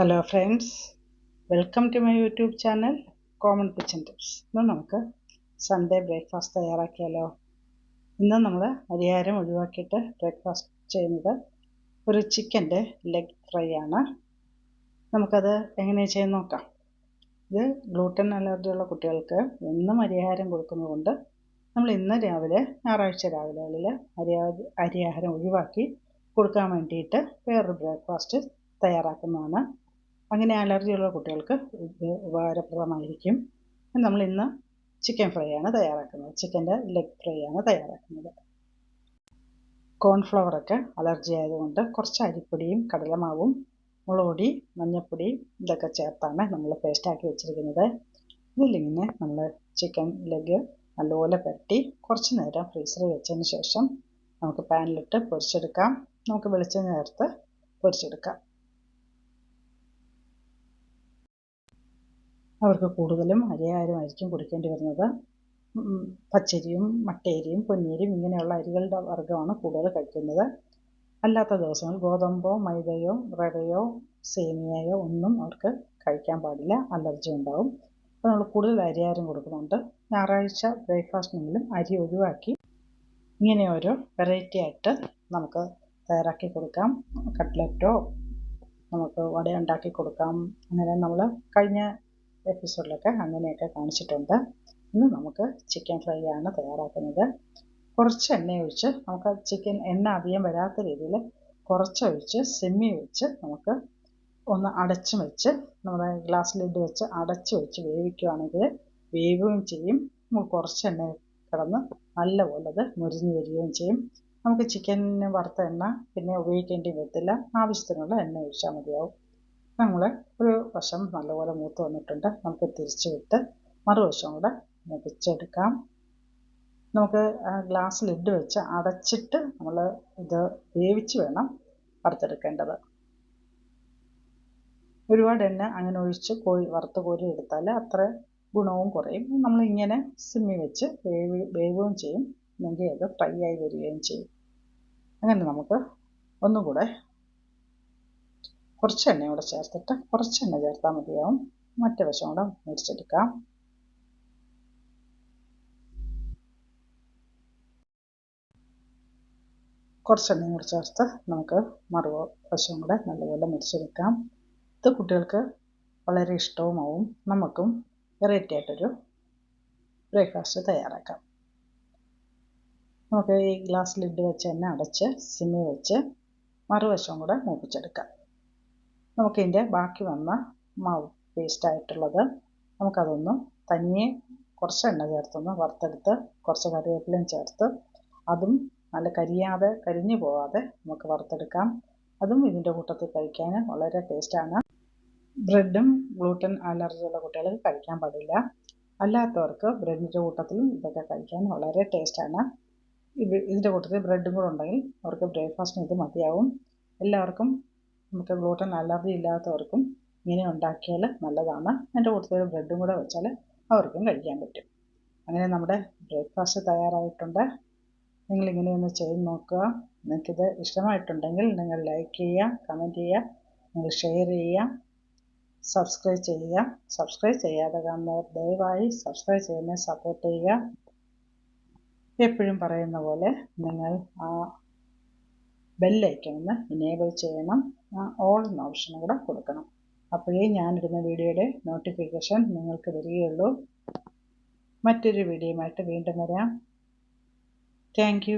Hello friends welcome to my YouTube channel common kitchen tips ഇന്ന് നമുക്ക് Sunday breakfast തയ്യാറാക്കിയാലോ? ഇന്ന് നമ്മൾ അരിയാരം ഒഴിവാക്കിയിട്ട് ബ്രേക്ക്ഫാസ്റ്റ് ചെയ്യുന്നത് ഒരു ചിക്കന്റെ ലെഗ് ഫ്രൈ ആണ്. നമുക്കത് എങ്ങനെ ചെയ്യാൻ നോക്കാം. ഇത് ഗ്ലൂട്ടൻ അലർജിയുള്ള കുട്ടികൾക്ക് എന്നും അരിയാഹാരം കൊടുക്കുന്നതുകൊണ്ട് നമ്മൾ ഇന്ന് രാവിലെ ഞായറാഴ്ച രാവിലെകളിൽ അരിയാ അരിയാഹാരം ഒഴിവാക്കി കൊടുക്കാൻ വേണ്ടിയിട്ട് വേറൊരു ബ്രേക്ക്ഫാസ്റ്റ് തയ്യാറാക്കുന്നതാണ്. അങ്ങനെ അലർജിയുള്ള കുട്ടികൾക്ക് ഇത് ഉപകാരപ്രദമായിരിക്കും. നമ്മൾ ഇന്ന് ചിക്കൻ ഫ്രൈ ആണ് തയ്യാറാക്കുന്നത്. ചിക്കന്റെ ലെഗ് ഫ്രൈ ആണ് തയ്യാറാക്കുന്നത്. കോൺഫ്ലവറൊക്കെ അലർജി ആയതുകൊണ്ട് കുറച്ച് അരിപ്പൊടിയും കടലമാവും മുളകുപൊടി മഞ്ഞൾപ്പൊടി ഇതൊക്കെ ചേർത്താണ് നമ്മൾ പേസ്റ്റാക്കി വെച്ചിരിക്കുന്നത്. ഇതിലിങ്ങനെ നമ്മൾ ചിക്കൻ ലെഗ് നല്ലപോലെ പരട്ടി കുറച്ച് നേരം ഫ്രീസറിൽ വെച്ചതിന് ശേഷം നമുക്ക് പാനിലിട്ട് പൊരിച്ചെടുക്കാം. നമുക്ക് വെളിച്ചെണ്ണ ചേർത്ത് പൊരിച്ചെടുക്കാം. അവർക്ക് കൂടുതലും അരിയാഹാരമായിരിക്കും കൊടുക്കേണ്ടി വരുന്നത്. പച്ചരിയും മട്ടേരിയും പൊന്നിയരിയും ഇങ്ങനെയുള്ള അരികളുടെ വർഗമാണ് കൂടുതൽ കഴിക്കുന്നത്. അല്ലാത്ത ദിവസങ്ങൾ ഗോതമ്പോ മൈദയോ റവയോ സേമിയയോ ഒന്നും അവർക്ക് കഴിക്കാൻ പാടില്ല. അലർജി ഉണ്ടാവും. അപ്പോൾ നമ്മൾ കൂടുതൽ അരിയാഹാരം കൊടുക്കുന്നുണ്ട്. ഞായറാഴ്ച ബ്രേക്ക്ഫാസ്റ്റിനെങ്കിലും അരി ഒഴിവാക്കി ഇങ്ങനെ ഓരോ വെറൈറ്റി ആയിട്ട് നമുക്ക് തയ്യാറാക്കി കൊടുക്കാം. കട്ട്ലറ്റോ നമുക്ക് വട ഉണ്ടാക്കി കൊടുക്കാം. അങ്ങനെ നമ്മൾ കഴിഞ്ഞ എപ്പിസോഡിലൊക്കെ അങ്ങനെയൊക്കെ കാണിച്ചിട്ടുണ്ട്. ഇന്ന് നമുക്ക് ചിക്കൻ ഫ്രൈ ആണ് തയ്യാറാക്കുന്നത്. കുറച്ച് എണ്ണ ഒഴിച്ച് നമുക്ക് ചിക്കൻ എണ്ണ അധികം വരാത്ത രീതിയിൽ കുറച്ചൊഴിച്ച് സെമ്മി വെച്ച് നമുക്ക് ഒന്ന് അടച്ചു വെച്ച് നമ്മുടെ ഗ്ലാസ് ലിഡ് വെച്ച് അടച്ചു വെച്ച് വേവിക്കുകയാണെങ്കിൽ വേവുകയും ചെയ്യും. നമുക്ക് കുറച്ച് എണ്ണ കിടന്ന് നല്ലപോലെ അത് മുരിഞ്ഞ് വരികയും ചെയ്യും. നമുക്ക് ചിക്കനിന് വറുത്ത എണ്ണ പിന്നെ ഉപയോഗിക്കേണ്ടി വരത്തില്ല. ആവശ്യത്തിനുള്ള എണ്ണ ഒഴിച്ചാൽ മതിയാവും. നമ്മൾ ഒരു വശം നല്ലപോലെ മൂത്ത് വന്നിട്ടുണ്ട്. നമുക്ക് തിരിച്ചു വിട്ട് മറുവശം കൂടെ മുറിച്ചെടുക്കാം. നമുക്ക് ഗ്ലാസ് ലിഡ് വെച്ച് അടച്ചിട്ട് നമ്മൾ ഇത് വേവിച്ച് വേണം വറുത്തെടുക്കേണ്ടത്. ഒരുപാട് എണ്ണ അങ്ങനെ ഒഴിച്ച് കോഴി വറുത്ത് കോരി എടുത്താൽ അത്ര ഗുണവും കുറയും. നമ്മൾ ഇങ്ങനെ സിമ്മി വെച്ച് വേവ് വേവുകയും ചെയ്യും. അല്ലെങ്കിൽ അത് ഫ്രൈ ആയി വരികയും ചെയ്യും. അങ്ങനെ നമുക്ക് ഒന്നുകൂടെ കുറച്ച് എണ്ണ കൂടെ ചേർത്തിട്ട് കുറച്ച് എണ്ണ ചേർത്താൽ മതിയാവും. മറ്റേ വശം കൂടെ മുരിച്ചെടുക്കാം കുറച്ച് എണ്ണയും കൂടെ ചേർത്ത് നമുക്ക് മറു വശം കൂടെ നല്ലപോലെ മുരിച്ചെടുക്കാം ഇത് കുട്ടികൾക്ക് വളരെ ഇഷ്ടവുമാവും. നമുക്കും വെറൈറ്റി ആയിട്ടൊരു ബ്രേക്ക്ഫാസ്റ്റ് തയ്യാറാക്കാം. നമുക്ക് ഈ ഗ്ലാസ് ലിഡ് വെച്ച് തന്നെ അടച്ച് സിമ്മി വെച്ച് മറുവശം കൂടെ മൂപ്പിച്ചെടുക്കാം. നമുക്കിതിന്റെ ബാക്കി വന്ന മാവ് പേസ്റ്റ് ആയിട്ടുള്ളത് നമുക്കതൊന്ന് തനിയെ കുറച്ച് എണ്ണ ചേർത്തൊന്ന് വറുത്തെടുത്ത് കുറച്ച് കറിവേപ്പിലയും ചേർത്ത് അതും നല്ല കരിയാതെ കരിഞ്ഞു പോവാതെ നമുക്ക് വറുത്തെടുക്കാം. അതും ഇതിന്റെ കൂട്ടത്തിൽ കഴിക്കാൻ വളരെ ടേസ്റ്റാണ് ബ്രെഡും ഗ്ലൂട്ടൻ അലർജിയുള്ള കുട്ടികൾക്ക് കഴിക്കാൻ പാടില്ല. അല്ലാത്തവർക്ക് ബ്രെഡിന്റെ കൂട്ടത്തിലും ഇതൊക്കെ കഴിക്കാൻ വളരെ ടേസ്റ്റാണ് ഇത് ഇതിന്റെ കൂട്ടത്തിൽ ബ്രെഡും കൂടെ ഉണ്ടെങ്കിൽ അവർക്ക് ബ്രേക്ക്ഫാസ്റ്റിന് ഇത് മതിയാവും. എല്ലാവർക്കും നമുക്ക് ഗ്ലൂട്ടൻ അലർജി ഇല്ലാത്തവർക്കും ഇങ്ങനെ ഉണ്ടാക്കിയാൽ നല്ലതാണ്. എന്റെ കൂട്ടത്തിൽ ബ്രെഡും കൂടെ വെച്ചാൽ അവർക്കും കഴിക്കാൻ പറ്റും. അങ്ങനെ നമ്മുടെ ബ്രേക്ക്ഫാസ്റ്റ് തയ്യാറായിട്ടുണ്ട്. നിങ്ങളിങ്ങനെ ഒന്ന് ചെയ്ത് നോക്കുക. നിങ്ങൾക്കിത് ഇഷ്ടമായിട്ടുണ്ടെങ്കിൽ നിങ്ങൾ ലൈക്ക് ചെയ്യുക കമന്റ് ചെയ്യുക നിങ്ങൾ ഷെയർ ചെയ്യുക സബ്സ്ക്രൈബ് ചെയ്യുക. സബ്സ്ക്രൈബ് ചെയ്യാതെ കാണുന്നവർ ദയവായി സബ്സ്ക്രൈബ് ചെയ്യുന്നതിന് സപ്പോർട്ട് ചെയ്യുക. എപ്പോഴും പറയുന്ന പോലെ നിങ്ങൾ ആ ബെല്ലൈക്കൺ ഒന്ന് ഇനേബിൾ ചെയ്യണം ഓൾ എന്ന ഓപ്ഷൻ കൂടെ കൊടുക്കണം. അപ്പോഴേ ഞാനിടുന്ന വീഡിയോയുടെ നോട്ടിഫിക്കേഷൻ നിങ്ങൾക്ക് വരികയുള്ളൂ. മറ്റൊരു വീഡിയോയുമായിട്ട് വീണ്ടും വരാം. താങ്ക്